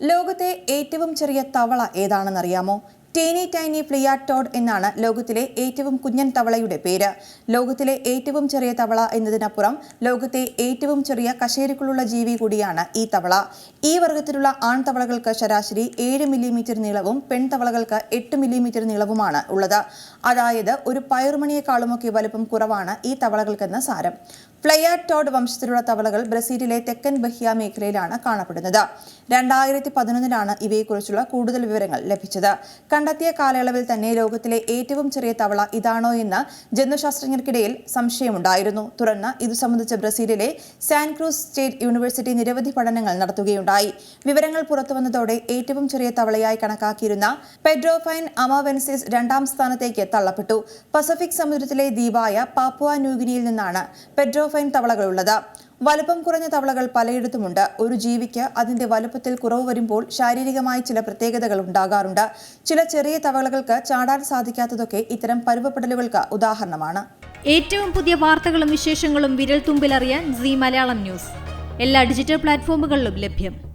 ലോകത്തെ ഏറ്റവും ചെറിയ തവള ഏതാണെന്നറിയാമോ? ടേനി ടൈനി പ്ലിയാറ്റോഡ് എന്നാണ് ലോകത്തിലെ ഏറ്റവും കുഞ്ഞൻ തവളയുടെ പേര്. ലോകത്തിലെ ഏറ്റവും ചെറിയ തവള എന്നതിനപ്പുറം ലോകത്തെ ഏറ്റവും ചെറിയ കശേരുക്കളുള്ള ജീവി കൂടിയാണ് ഈ തവള. ഈ വർഗത്തിലുള്ള ആൺതവളകൾക്ക് ശരാശരി ഏഴ് മില്ലിമീറ്റർ നീളവും പെൺതവളകൾക്ക് എട്ട് മില്ലിമീറ്റർ നീളവുമാണ് ഉള്ളത്. അതായത് ഒരു പയറുമണിയെക്കാളുമൊക്കെ വലുപ്പം കുറവാണ് ഈ തവളകൾക്കെന്ന് സാരം. ഫ്ലയാറ്റോഡ് വംശത്തിലുള്ള തവളകൾ ബ്രസീലിലെ തെക്കൻ ബഹിയ മേഖലയിലാണ് കാണപ്പെടുന്നത്. രണ്ടായിരത്തി പതിനൊന്നിലാണ് ഇവയെക്കുറിച്ചുള്ള കൂടുതൽ വിവരങ്ങൾ ലഭിച്ചത്. കണ്ടെത്തിയ കാലയളവിൽ തന്നെ ലോകത്തിലെ ഏറ്റവും ചെറിയ തവള ഇതാണോ എന്ന് ജന്തുശാസ്ത്രജ്ഞർക്കിടയിൽ സംശയമുണ്ടായിരുന്നു. തുടർന്ന് ഇതു സംബന്ധിച്ച് ബ്രസീലിലെ സാൻക്രൂസ് സ്റ്റേറ്റ് യൂണിവേഴ്സിറ്റി നിരവധി പഠനങ്ങൾ നടത്തുകയുണ്ടായി. വിവരങ്ങൾ പുറത്തുവന്നതോടെ ഏറ്റവും ചെറിയ തവളയായി കണക്കാക്കിയിരുന്ന പെഡ്രോഫൈൻ അമാവെൻസിസ് രണ്ടാം സ്ഥാനത്തേക്ക് തള്ളപ്പെട്ടു. പസഫിക് സമുദ്രത്തിലെ ദ്വീപായ പാപ്പുവ ന്യൂഗിനിയിൽ നിന്നാണ് പെഡ്രോഫൈൻ തവളകളുള്ളത്. വലുപ്പം കുറഞ്ഞ തവളകൾ പലയിടത്തുമുണ്ട്. ഒരു ജീവിക്ക് അതിന്റെ വലുപ്പത്തിൽ കുറവ് വരുമ്പോൾ ശാരീരികമായി ചില പ്രത്യേകതകൾ ഉണ്ടാകാറുണ്ട്. ചില ചെറിയ തവളകൾക്ക് ചാടാൻ സാധിക്കാത്തതൊക്കെ ഇത്തരം പരുവപ്പെടലുകൾക്ക് ഉദാഹരണമാണ്. ഏറ്റവും പുതിയ വാർത്തകളും വിശേഷങ്ങളും വിരൽ തുമ്പിലറിയാൻ സി മലയാളം ന്യൂസ്. എല്ലാ ഡിജിറ്റൽ പ്ലാറ്റ്ഫോമുകളിലും ലഭ്യം.